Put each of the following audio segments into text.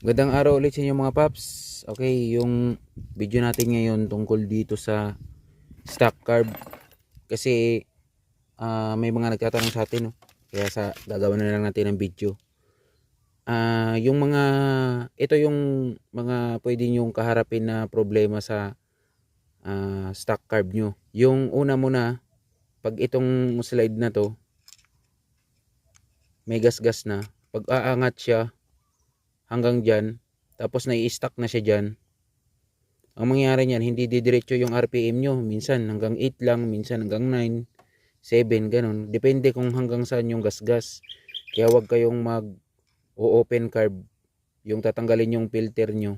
Magandang araw ulit sa inyo mga paps. Okay, yung video natin ngayon tungkol dito sa stock carb. Kasi ah, may mga nagtatanong sa atin. No? Kaya sa gagawin na lang natin ng video. Ah, yung mga ito yung mga pwede nyong kaharapin na problema sa ah, stock carb nyo. Yung una muna, pag itong slide na to, may gas-gas na. Pag aangat siya, hanggang dyan, tapos nai-stack na siya dyan, ang mangyayari niyan, hindi didiretso yung RPM nyo. Minsan hanggang 8 lang, minsan hanggang 9, 7, ganun. Depende kung hanggang saan yung gas-gas. Kaya wag kayong mag o-open carb, yung tatanggalin yung filter nyo.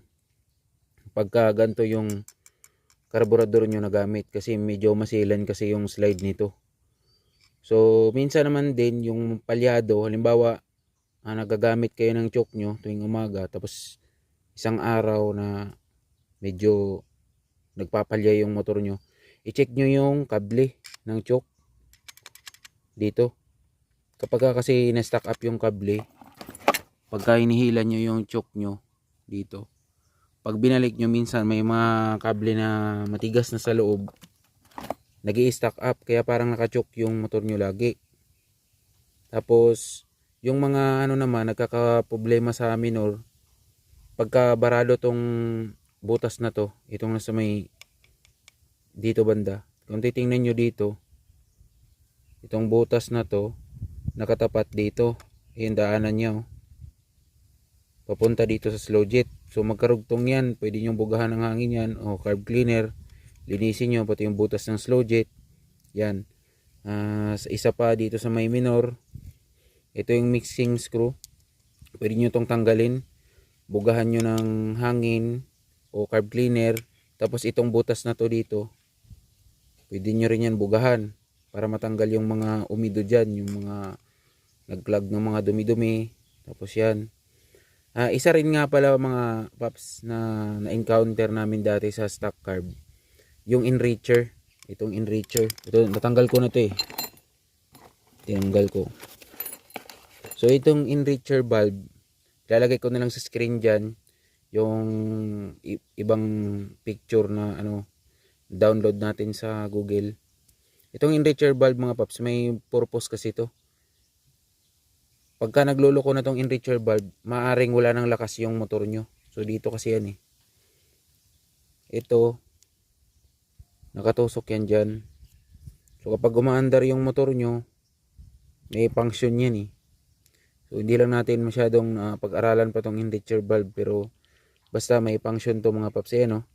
Pagka ganito yung karburador nyo na gamit kasi medyo masilan kasi yung slide nito. So, minsan naman din yung palyado, halimbawa, ah, nagagamit kayo ng choke nyo tuwing umaga tapos isang araw na medyo nagpapalya yung motor nyo. I-check nyo yung kable ng choke dito. Kapag ka kasi na-stack up yung kable pagka hinihila nyo yung choke nyo dito pag binalik nyo minsan may mga kable na matigas na sa loob nag stack up. Kaya parang nakachoke yung motor nyo lagi. Tapos yung mga ano naman nagkakaproblema sa minor pagka barado tong butas na to itong nasa may dito banda kung titingnan nyo dito itong butas na to nakatapat dito yung daanan niya oh. papunta dito sa slow jet. So magkarugtong yan. Pwede nyo bugahan ng hangin yan o carb cleaner. Linisin nyo pati yung butas ng slow jet. Yan. Sa isa pa dito sa may minor ito yung mixing screw. Pwede nyo itong tanggalin. Bugahan nyo ng hangin o carb cleaner. Tapos itong butas na to dito. Pwede nyo rin yan bugahan. Para matanggal yung mga umido dyan. Yung mga nagclog ng mga dumi-dumi. Tapos yan. Ah, isa rin nga pala mga paps na na-encounter namin dati sa stock carb. Yung enricher. Itong enricher. Ito, natanggal ko na to eh. Tinanggal ko. So itong enricher valve, lalagay ko na lang sa screen dyan yung ibang picture na ano download natin sa Google. Itong enricher valve mga paps, may purpose kasi to. Pagka nagluloko na tong enricher valve, maaring wala ng lakas yung motor nyo. So dito kasi yan eh. Ito, nakatusok yan dyan. So kapag umaandar yung motor nyo, may function yan eh. So hindi lang natin masyadong ah, pag-aralan pa tong enricher valve pero basta may function to mga paps eh no.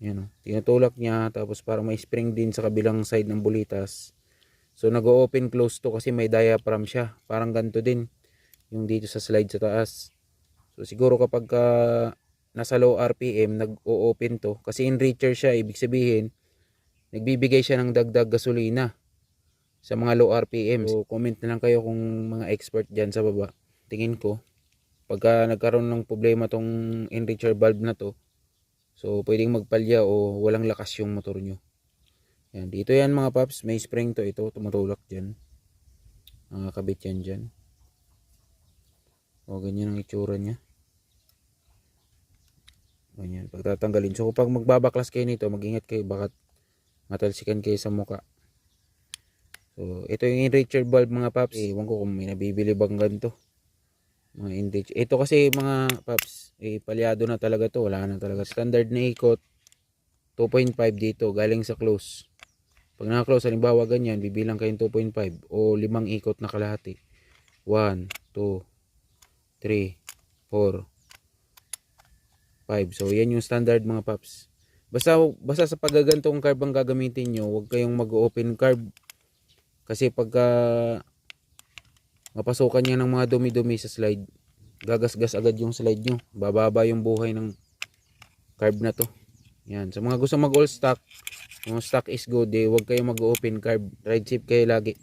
Yan oh. Tinutulak niya tapos para may spring din sa kabilang side ng bulitas. So nag-open close to kasi may diaphragm siya. Parang ganito din yung dito sa slide sa taas. So siguro kapag ka nasa low RPM nag-o-open to kasi enricher siya ibig sabihin nagbibigay siya ng dagdag gasolina sa mga low RPM. So, comment na lang kayo kung mga expert dyan sa baba. Tingin ko, pagka nagkaroon ng problema tong enricher valve na to, so pwedeng magpalya o walang lakas yung motor nyo. Yan, dito yan mga paps, may spring to ito, tumutulak dyan. Mga kabit yan dyan. O, ganyan ang itsura niya. Ganyan, pagtatanggalin. So, pag magbabaklas kayo nito, mag-ingat kayo, bakat matalsikan kayo sa muka. So, ito yung enricher valve mga paps. Eh, ewan ko kung may nabibili bang ganito. Mga enricher. Ito kasi mga paps, eh, palyado na talaga to. Wala na talaga. Standard na ikot, 2.5 dito, galing sa close. Pag naka-close, halimbawa ganyan, bibilang kayong 2.5 o limang ikot na kalahati. 1, 2, 3, 4, 5. So, yan yung standard mga paps. Basta, basta sa pagagantong carb ang gagamitin nyo, huwag kayong mag-open carb kasi pagka mapasukan niya ng mga dumi-dumi sa slide, gagasgas agad yung slide nyo. Bababa yung buhay ng carb na to. Yan. Sa mga gusto mag all stock, yung stock is good, eh, huwag kayo mag-open carb. Ride safe kayo lagi.